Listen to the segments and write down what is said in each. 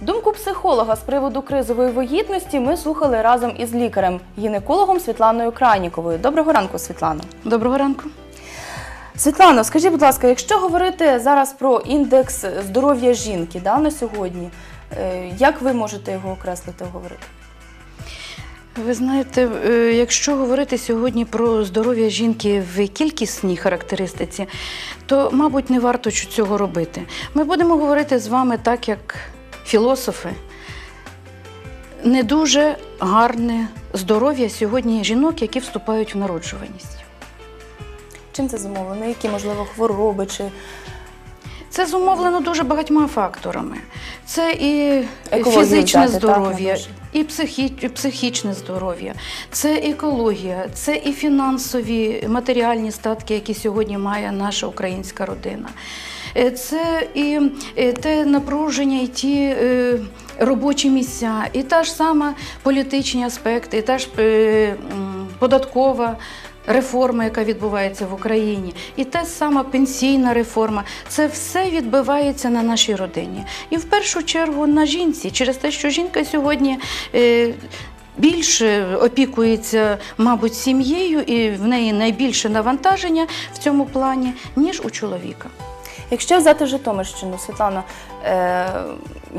Думку психолога з приводу кризової вагітності ми слухали разом із лікарем, гінекологом Світланою Краніковою. Доброго ранку, Світлано. Доброго ранку. Світлано, скажіть, будь ласка, якщо говорити зараз про індекс здоров'я жінки да, на сьогодні, е, як ви можете його окреслити, говорити? Ви знаєте, е, якщо говорити сьогодні про здоров'я жінки в кількісній характеристиці, то, мабуть, не варто цього робити. Ми будемо говорити з вами так, як філософи. Не дуже гарне здоров'я сьогодні жінок, які вступають в народжуваність. Чим це зумовлено? Які, можливо, хвороби чи Це зумовлено дуже багатьма факторами. Це і Екологію фізичне так, здоров'я, і психі... і психічне здоров'я, це екологія, це і фінансові матеріальні статки, які сьогодні має наша українська родина. Е, Це і е, те напруження, і ті е, робочі місця, і та ж сама політичні аспекти, і та ж податкова реформа, яка відбувається в Україні, і та сама пенсійна реформа. Це все відбивається на нашій родині. І в першу чергу на жінці, через те, що жінка сьогодні. Більше опікується, мабуть, сім'єю, і в неї найбільше навантаження в цьому плані, ніж у чоловіка. Якщо взяти Житомирщину, Світлана, е,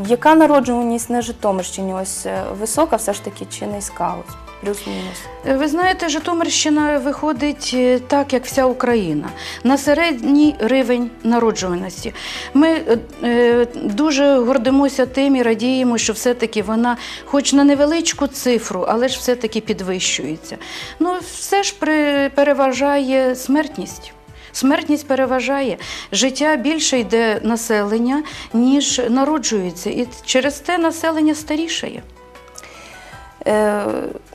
яка народжуваність на Житомирщині? Ось е, висока все ж таки чи низька? Плюс-мінус. Е, Ви знаєте, Житомирщина виходить е, так, як вся Україна, на середній рівень народжуваності. Ми е, дуже гордимося тим і радіємо, що все-таки вона, хоч на невеличку цифру, але ж все-таки підвищується. Ну, все ж при, переважає смертність. Смертність переважає. Життя більше йде населення, ніж народжується. І через те населення старішає. Е,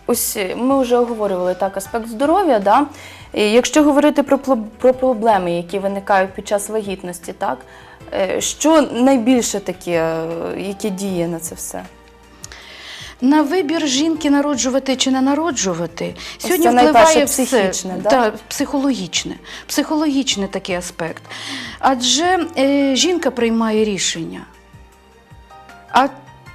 ось ми вже оговорювали так аспект здоров'я. Да? Якщо говорити про, про проблеми, які виникають під час вагітності, так? е, що найбільше таке, е, яке діє на це все? На вибір жінки народжувати чи не народжувати сьогодні це впливає все. психічне, да? Так, психологічне, психологічний такий аспект. Адже е, жінка приймає рішення. А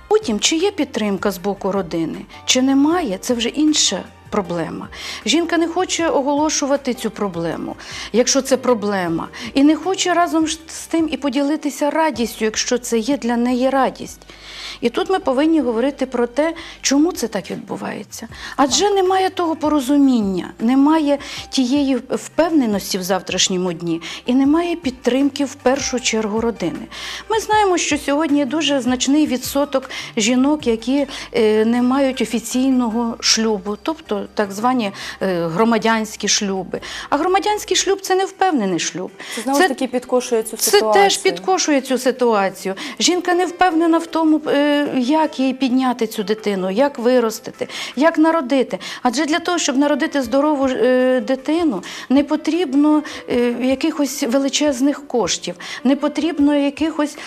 потім, чи є підтримка з боку родини, чи немає, це вже інша проблема. Жінка не хоче оголошувати цю проблему, якщо це проблема, і не хоче разом з тим і поділитися радістю, якщо це є для неї радість. І тут ми повинні говорити про те, чому це так відбувається. Адже немає того порозуміння, немає тієї впевненості в завтрашньому дні і немає підтримки в першу чергу родини. Ми знаємо, що сьогодні дуже значний відсоток жінок, які е, не мають офіційного шлюбу, тобто так звані е, громадянські шлюби. А громадянський шлюб це не впевнений шлюб. Це знову ж таки підкошує цю Це теж підкошує цю ситуацію. Жінка не впевнена в тому, е, як їй підняти цю дитину, як виростити, як народити. Адже для того, щоб народити здорову е, дитину, не потрібно якихось величезних коштів, не потрібно якихось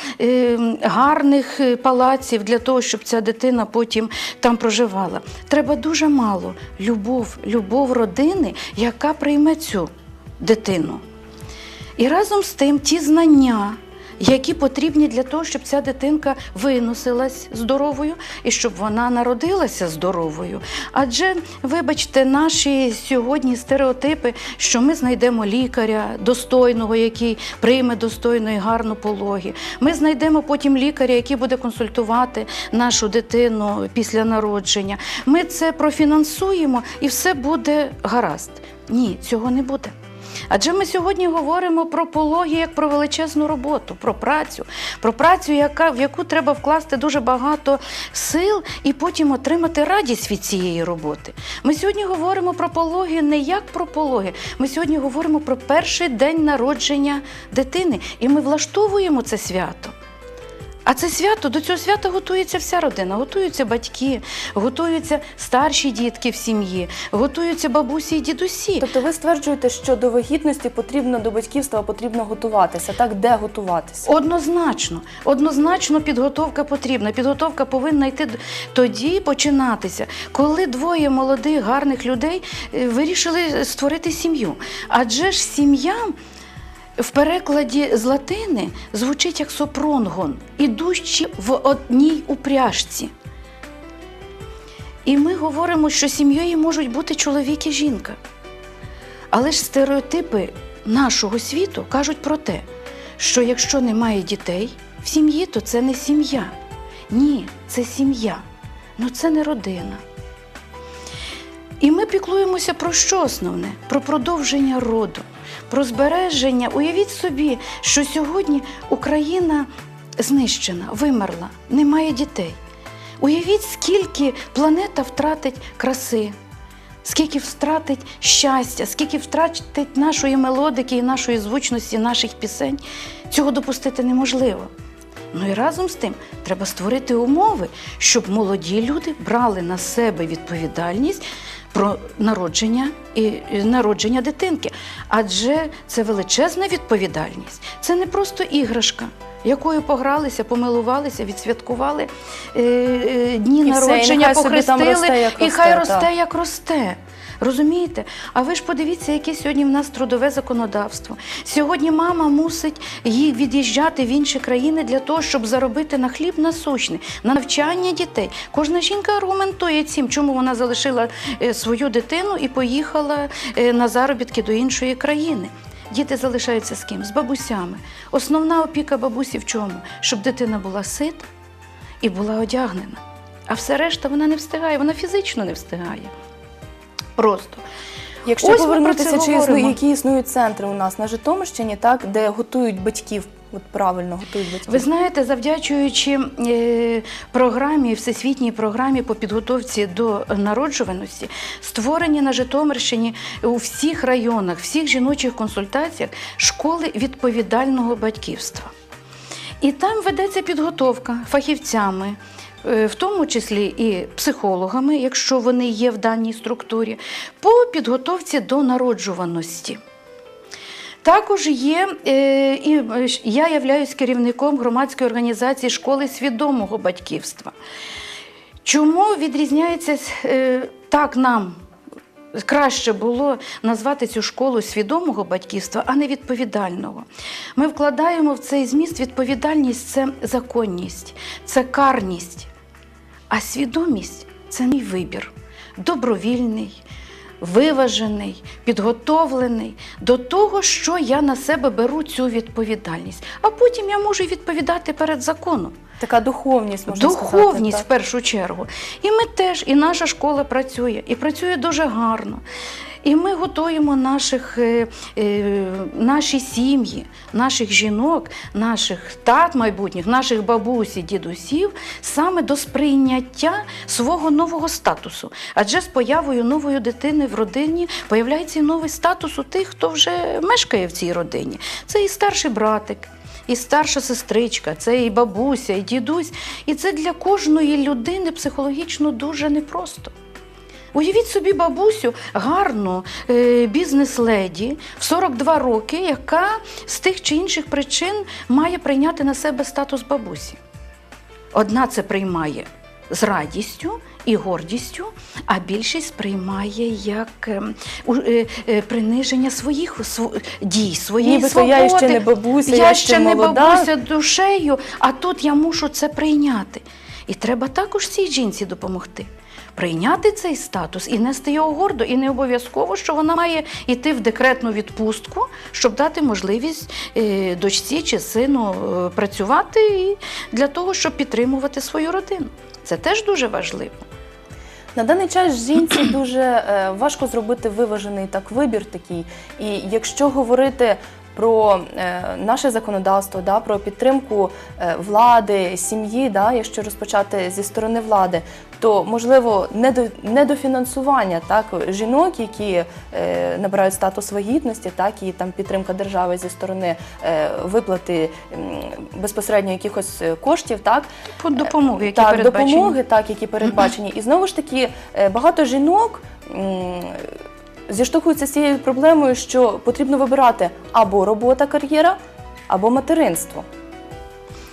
гарних палаців для того, щоб ця дитина потім там проживала. Треба дуже мало любов, любов родини, яка прийме цю дитину. І разом з тим ті знання, які потрібні для того, щоб ця дитинка виносилась здоровою і щоб вона народилася здоровою. Адже, вибачте, наші сьогодні стереотипи, що ми знайдемо лікаря достойного, який прийме достойно і гарно пологи. Ми знайдемо потім лікаря, який буде консультувати нашу дитину після народження. Ми це профінансуємо і все буде гаразд. Ні, цього не буде. Адже ми сьогодні говоримо про пологи як про величезну роботу, про працю, про працю, яка, в яку треба вкласти дуже багато сил і потім отримати радість від цієї роботи. Ми сьогодні говоримо про пологи не як про пологи. Ми сьогодні говоримо про перший день народження дитини, і ми влаштовуємо це свято. А це свято, до цього свята готується вся родина, готуються батьки, готуються старші дітки в сім'ї, готуються бабусі і дідусі. Тобто ви стверджуєте, що до вагітності потрібно до батьківства потрібно готуватися. Так, де готуватися? Однозначно, однозначно підготовка потрібна. Підготовка повинна йти тоді починатися, коли двоє молодих гарних людей е, вирішили створити сім'ю. Адже ж сім'я в перекладі з латини звучить як сопронгон, ідущі в одній упряжці. І ми говоримо, що сім'єю можуть бути чоловік і жінка. Але ж стереотипи нашого світу кажуть про те, що якщо немає дітей в сім'ї, то це не сім'я. Ні, це сім'я. Ну це не родина. І ми піклуємося про що основне? Про продовження роду, про збереження. Уявіть собі, що сьогодні Україна знищена, вимерла, немає дітей. Уявіть, скільки планета втратить краси, скільки втратить щастя, скільки втратить нашої мелодики і нашої звучності, наших пісень. Цього допустити неможливо. Ну і разом з тим треба створити умови, щоб молоді люди брали на себе відповідальність про народження і народження дитинки. Адже це величезна відповідальність. Це не просто іграшка, якою погралися, помилувалися, відсвяткували е, е, дні І все, і народження, там похрестили, росте, як і хай росте, росте, як росте. Розумієте? А ви ж подивіться, яке сьогодні в нас трудове законодавство. Сьогодні мама мусить їй від'їжджати в інші країни для того, щоб заробити на хліб насущний, на навчання дітей. Кожна жінка аргументує цим, чому вона залишила е, свою дитину і поїхала е, на заробітки до іншої країни. Діти залишаються з ким? З бабусями. Основна опіка бабусі в чому? Щоб дитина була сита і була одягнена. А все решта вона не встигає, вона фізично не встигає. Просто. Якщо Ось повернутися, чи існує, які існують центри у нас на Житомирщині, так, де готують батьків, от правильно готують батьків. Ви знаєте, завдячуючи е, програмі, всесвітній програмі по підготовці до народжуваності, створені на Житомирщині у всіх районах, всіх жіночих консультаціях школи відповідального батьківства. І там ведеться підготовка фахівцями, в тому числі і психологами, якщо вони є в даній структурі, по підготовці до народжуваності. Також є, е, і е, я являюсь керівником громадської організації школи свідомого батьківства. Чому відрізняється е, так нам? Краще було назвати цю школу свідомого батьківства, а не відповідального. Ми вкладаємо в цей зміст відповідальність це законність, це карність. А свідомість це мій вибір, добровільний, виважений, підготовлений до того, що я на себе беру цю відповідальність. А потім я можу відповідати перед законом. Така духовність, можна Духовність в першу чергу. І ми теж, і наша школа працює, і працює дуже гарно. І ми готуємо наших, е, е, наші сім'ї, наших жінок, наших тат майбутніх, наших бабусь дідусів саме до сприйняття свого нового статусу. Адже з появою нової дитини в родині появляється і новий статус у тих, хто вже мешкає в цій родині. Це і старший братик, і старша сестричка, це і бабуся, і дідусь. І це для кожної людини психологічно дуже непросто. Уявіть собі бабусю, гарну е, бізнес-леді в 42 роки, яка з тих чи інших причин має прийняти на себе статус бабусі. Одна це приймає з радістю і гордістю, а більшість сприймає як ем, е, е, приниження своїх св- дій, своєї Нібито свободи. я ще не бабуся, я ще не молода. бабуся душею, а тут я мушу це прийняти. І треба також цій жінці допомогти. Прийняти цей статус і нести його гордо, і не обов'язково, що вона має йти в декретну відпустку, щоб дати можливість е, дочці чи сину е, працювати і для того, щоб підтримувати свою родину. Це теж дуже важливо. На даний час жінці дуже е, важко зробити виважений так вибір такий. І якщо говорити про е, наше законодавство, да, про підтримку е, влади, сім'ї, да, якщо розпочати зі сторони влади, то можливо недо, недофінансування так, жінок, які е, набирають статус вагітності, так, і там підтримка держави зі сторони виплати безпосередньо якихось коштів, так, По допомоги, які так, передбачені. допомоги, так, які передбачені. І знову ж таки, багато жінок зіштовхуються з цією проблемою, що потрібно вибирати або робота, кар'єра, або материнство.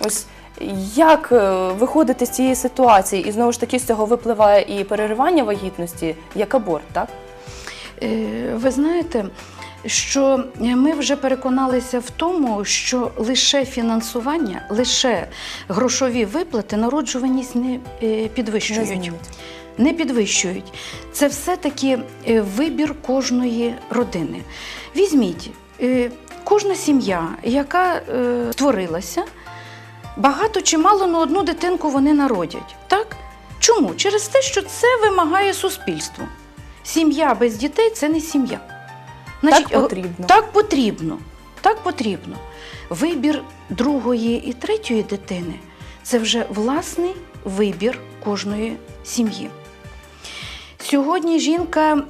Ось як е, виходити з цієї ситуації? І знову ж таки з цього випливає і переривання вагітності, як аборт, так? Е, Ви знаєте, що ми вже переконалися в тому, що лише фінансування, лише грошові виплати народжуваність не е, Не підвищують. Не підвищують. Це все-таки е, вибір кожної родини. Візьміть, е, кожна сім'я, яка е, створилася, багато чи мало на одну дитинку вони народять. Так? Чому? Через те, що це вимагає суспільство. Сім'я без дітей це не сім'я. Так е, потрібно. Так потрібно. Так потрібно. Вибір другої і третьої дитини це вже власний вибір кожної сім'ї. Сьогодні жінка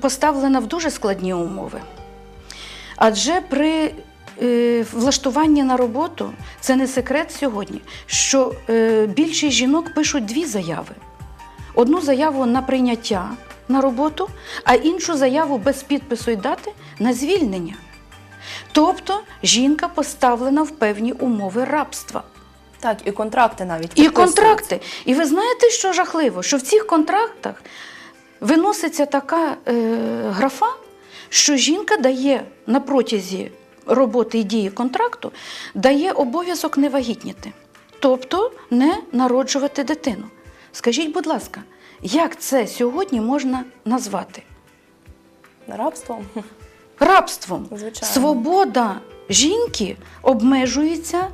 поставлена в дуже складні умови. Адже при е, влаштуванні на роботу це не секрет сьогодні, що е, більшість жінок пишуть дві заяви: одну заяву на прийняття на роботу, а іншу заяву без підпису і дати на звільнення. Тобто жінка поставлена в певні умови рабства. Так, і контракти навіть І контракти. І ви знаєте, що жахливо? Що в цих контрактах виноситься така е, графа, що жінка дає на протязі роботи і дії контракту, дає обов'язок не вагітніти, тобто не народжувати дитину. Скажіть, будь ласка, як це сьогодні можна назвати? Рабством. Рабством. Звичайно. Свобода жінки обмежується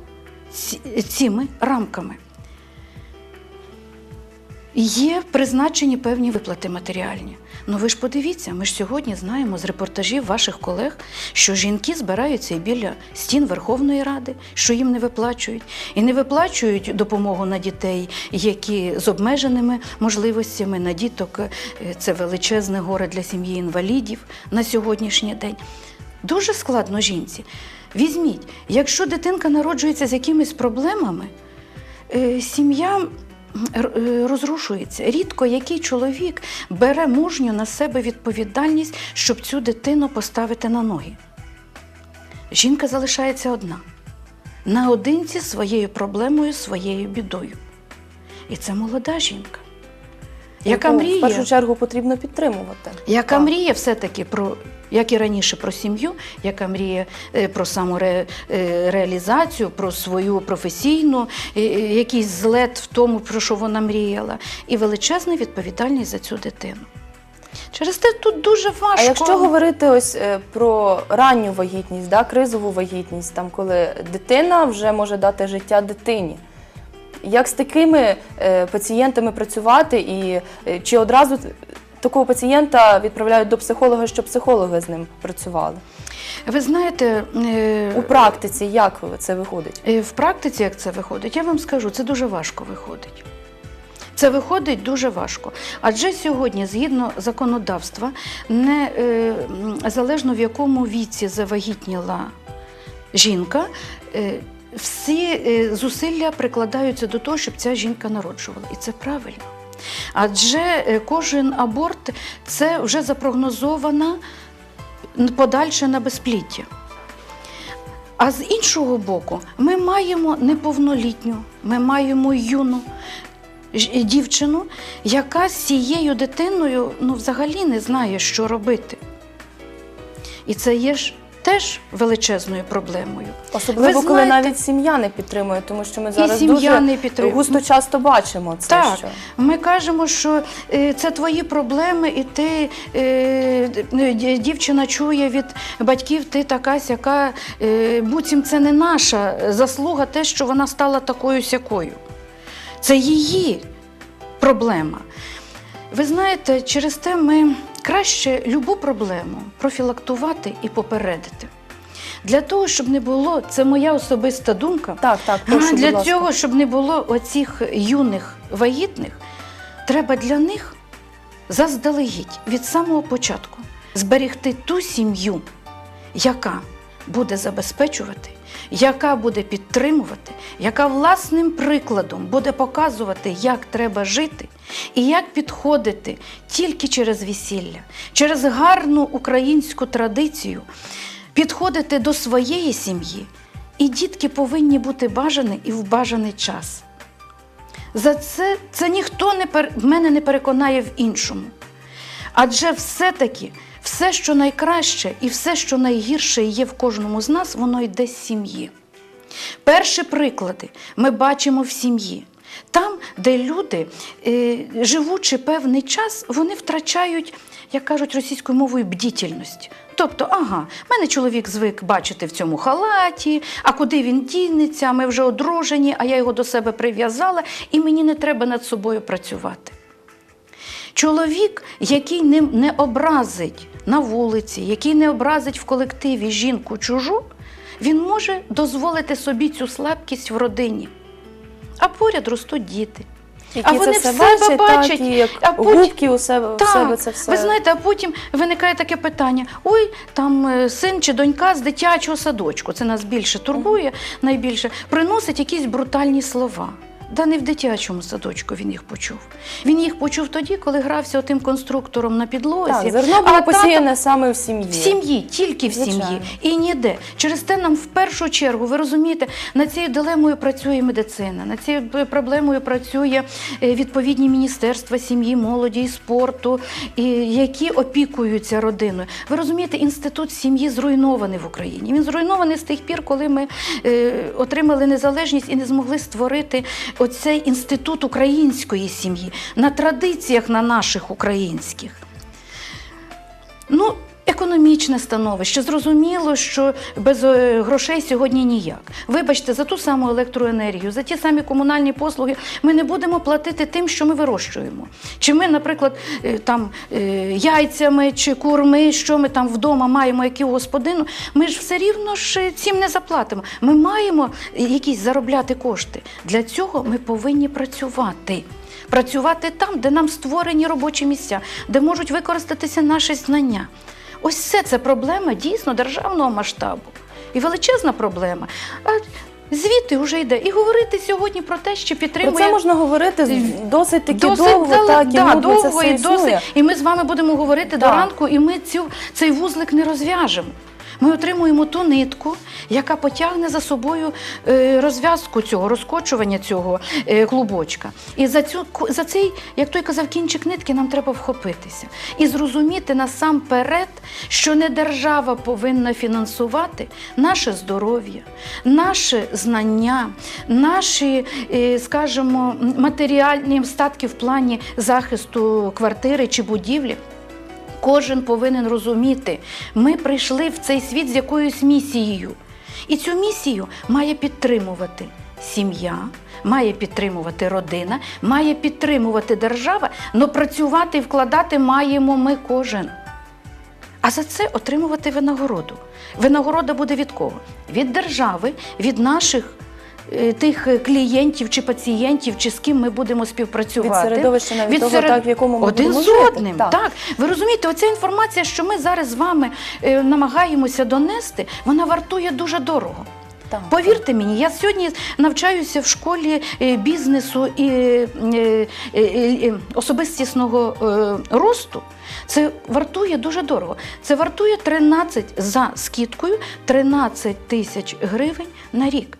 цими рамками. Є призначені певні виплати матеріальні. Ну ви ж подивіться, ми ж сьогодні знаємо з репортажів ваших колег, що жінки збираються біля стін Верховної Ради, що їм не виплачують. І не виплачують допомогу на дітей, які з обмеженими можливостями на діток. Е, Це величезне горе для сім'ї інвалідів на сьогоднішній день. Дуже складно жінці. Візьміть, якщо дитинка народжується з якимись проблемами, е, сім'я розрушується. Рідко який чоловік бере мужньо на себе відповідальність, щоб цю дитину поставити на ноги. Жінка залишається одна, наодинці своєю проблемою, своєю бідою. І це молода жінка, яка мріє. В першу чергу потрібно підтримувати. Яка Так. мріє все-таки про, як і раніше, про сім'ю, яка мріє е, про самореалізацію, про свою професійну, е, е, якийсь злет в тому, про що вона мріяла, і величезна відповідальність за цю дитину. Через те тут дуже важко. А якщо говорити ось е, про ранню вагітність, да, кризову вагітність, там коли дитина вже може дати життя дитині. Як з такими е, пацієнтами працювати, і е, чи одразу такого пацієнта відправляють до психолога, щоб психологи з ним працювали? Ви знаєте, е, У практиці як це виходить? Е, В практиці, як це виходить, я вам скажу, це дуже важко виходить. Це виходить дуже важко. Адже сьогодні, згідно законодавства, не е, залежно в якому віці завагітніла жінка, е, всі е, зусилля прикладаються до того, щоб ця жінка народжувала. І це правильно. Адже е, кожен аборт це вже запрогнозована подальше на безпліття. А з іншого боку, ми маємо неповнолітню, ми маємо юну дівчину, яка з цією дитиною ну, взагалі не знає, що робити. І це є ж теж величезною проблемою. Особливо, Ви коли знаєте- навіть сім'я не підтримує, тому що ми зараз сім'я дуже не підтримує. густо часто бачимо це. Так, Що... ми кажемо, що е, це твої проблеми, і ти е, дівчина чує від батьків, ти така сяка, е, буцім це не наша заслуга, те, що вона стала такою сякою. Це її проблема. Ви знаєте, через те ми краще любу проблему профілактувати і попередити. Для того, щоб не було, це моя особиста думка. Так, так, прошу, для будь ласка. цього, щоб не було оцих юних вагітних, треба для них заздалегідь від самого початку зберегти ту сім'ю, яка буде забезпечувати, яка буде підтримувати, яка власним прикладом буде показувати, як треба жити і як підходити тільки через весілля, через гарну українську традицію, підходити до своєї сім'ї. І дітки повинні бути бажані і в бажаний час. За це, це ніхто не мене не переконає в іншому. Адже все-таки все, що найкраще і все, що найгірше є в кожному з нас, воно йде з сім'ї. Перші приклади ми бачимо в сім'ї. Там, де люди, е, живучи певний час, вони втрачають, як кажуть російською мовою, бдітельність. Тобто, ага, мене чоловік звик бачити в цьому халаті, а куди він дінеться, ми вже одружені, а я його до себе прив'язала, і мені не треба над собою працювати. Чоловік, який не, не образить на вулиці, який не образить в колективі жінку чужу, він може дозволити собі цю слабкість в родині. А поряд ростуть діти. Які а вони все в себе бачать, бачать, так, і як а потім- губки у себе, в себе це все. ви знаєте, а потім виникає таке питання: ой, там е, син чи донька з дитячого садочку, це нас більше турбує, найбільше, приносить якісь брутальні слова. Да не в дитячому садочку він їх почув. Він їх почув тоді, коли грався отим конструктором на підлозі. так, зерно було посіяне саме в сім'ї. в сім'ї, тільки в сім'ї і ніде. Через те нам в першу чергу, ви розумієте, над цією дилемою працює медицина, над цією проблемою працює е, відповідні міністерства сім'ї, молоді і спорту, які опікуються родиною. Ви розумієте, інститут сім'ї зруйнований в Україні. Він зруйнований з тих пір, коли ми е, отримали незалежність і не змогли створити оцей інститут української сім'ї на традиціях на наших українських. Ну, економічне становище. Зрозуміло, що без е, грошей сьогодні ніяк. Вибачте, за ту саму електроенергію, за ті самі комунальні послуги ми не будемо платити тим, що ми вирощуємо. Чи ми, наприклад, е, там е, яйцями чи курми, що ми там вдома маємо, які господину, ми ж все рівно ж цим не заплатимо. Ми маємо якісь заробляти кошти. Для цього ми повинні працювати. Працювати там, де нам створені робочі місця, де можуть використатися наші знання. Ось це це проблема дійсно державного масштабу. І величезна проблема. А звідти вже йде. І говорити сьогодні про те, що Про це можна говорити досить таки Досить довго, дали- так, і да, це все і досить. І ми з вами будемо говорити до ранку, і ми цю, цей вузлик не розв'яжемо. Ми отримуємо ту нитку, яка потягне за собою е, розв'язку цього, розкочування цього е, клубочка. І за, цю, за цей, як той казав, кінчик нитки нам треба вхопитися. І зрозуміти насамперед, що не держава повинна фінансувати наше здоров'я, наше знання, наші, е, скажімо, матеріальні статки в плані захисту квартири чи будівлі. Кожен повинен розуміти, ми прийшли в цей світ з якоюсь місією. І цю місію має підтримувати сім'я, має підтримувати родина, має підтримувати держава, але працювати і вкладати маємо ми кожен. А за це отримувати винагороду. Винагорода буде від кого? Від держави, від наших тих е, клієнтів чи пацієнтів, чи з ким ми будемо співпрацювати. Від середовища, навіть Від того, серед- так, в якому ми один будемо з одним. Так. Так. ви розумієте, оця інформація, що ми зараз з вами е, намагаємося донести, вона вартує дуже дорого. Так. Повірте мені, я сьогодні навчаюся в школі е, бізнесу і е, е, е, е, особистісного е, росту. Це вартує дуже дорого. Це вартує 13 за скидкою 13 тисяч гривень на рік.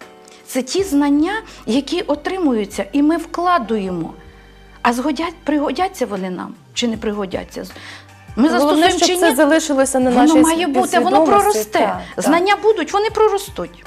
Це ті знання, які отримуються, і ми вкладуємо. А згодять, пригодяться вони нам чи не пригодяться? Ми Головне, щоб чи це залишилося на Воно має бути, воно проросте. Так, так. Знання будуть, вони проростуть.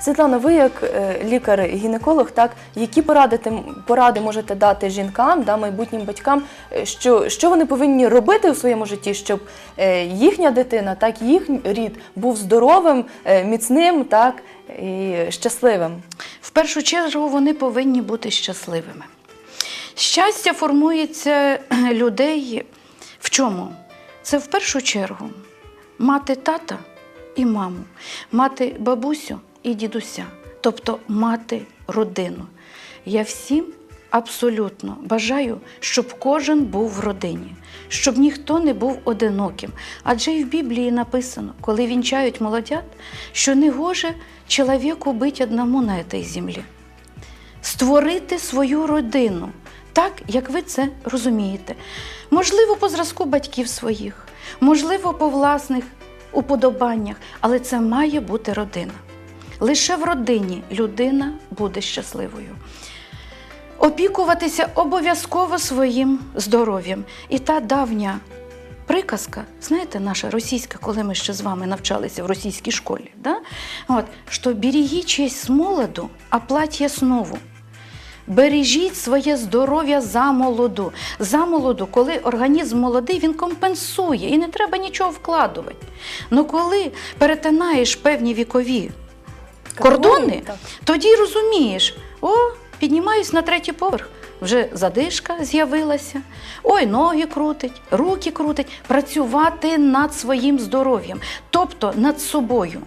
Світлана, ви як е, лікар-гінеколог, так які поради, поради можете дати жінкам, да, майбутнім батькам, е, що, що вони повинні робити у своєму житті, щоб е, їхня дитина, так їх рід був здоровим, міцним, так і щасливим? В першу чергу вони повинні бути щасливими. Щастя формується людей в чому? Це в першу чергу мати тата і маму, мати бабусю і дідуся, тобто мати родину. Я всім абсолютно бажаю, щоб кожен був в родині, щоб ніхто не був одиноким. Адже і в Біблії написано, коли вінчають молодят, що не гоже чоловіку бути одному на цій землі створити свою родину, так як ви це розумієте. Можливо, по зразку батьків своїх, можливо, по власних уподобаннях, але це має бути родина. Лише в родині людина буде щасливою. Опікуватися обов'язково своїм здоров'ям. І та давня приказка, знаєте, наша російська, коли ми ще з вами навчалися в російській школі, да? От, що береги честь з молоду, а платье снову. Бережіть своє здоров'я за молоду. За молоду, коли організм молодий, він компенсує і не треба нічого вкладувати. Ну коли перетинаєш певні вікові кордони, тоді розумієш, о, піднімаюсь на третій поверх. Вже задишка з'явилася, ой, ноги крутить, руки крутить. Працювати над своїм здоров'ям, тобто над собою.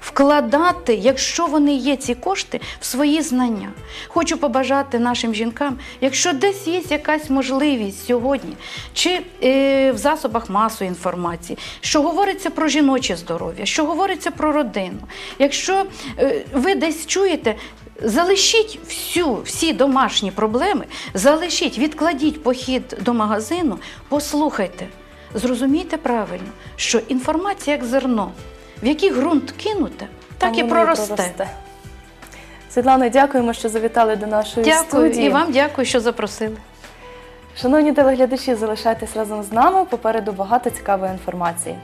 Вкладати, якщо вони є ці кошти, в свої знання. Хочу побажати нашим жінкам, якщо десь є якась можливість сьогодні, чи е, в засобах масової інформації, що говориться про жіноче здоров'я, що говориться про родину. Якщо е, ви десь чуєте, залишіть всю, всі домашні проблеми, залишіть, відкладіть похід до магазину, послухайте, зрозумійте правильно, що інформація як зерно, в який ґрунт кинуте, так і воно проросте. Світлана, дякуємо, що завітали до нашої Дякую студії. і вам дякую, що запросили. Шановні телеглядачі, залишайтесь разом з нами. Попереду багато цікавої інформації.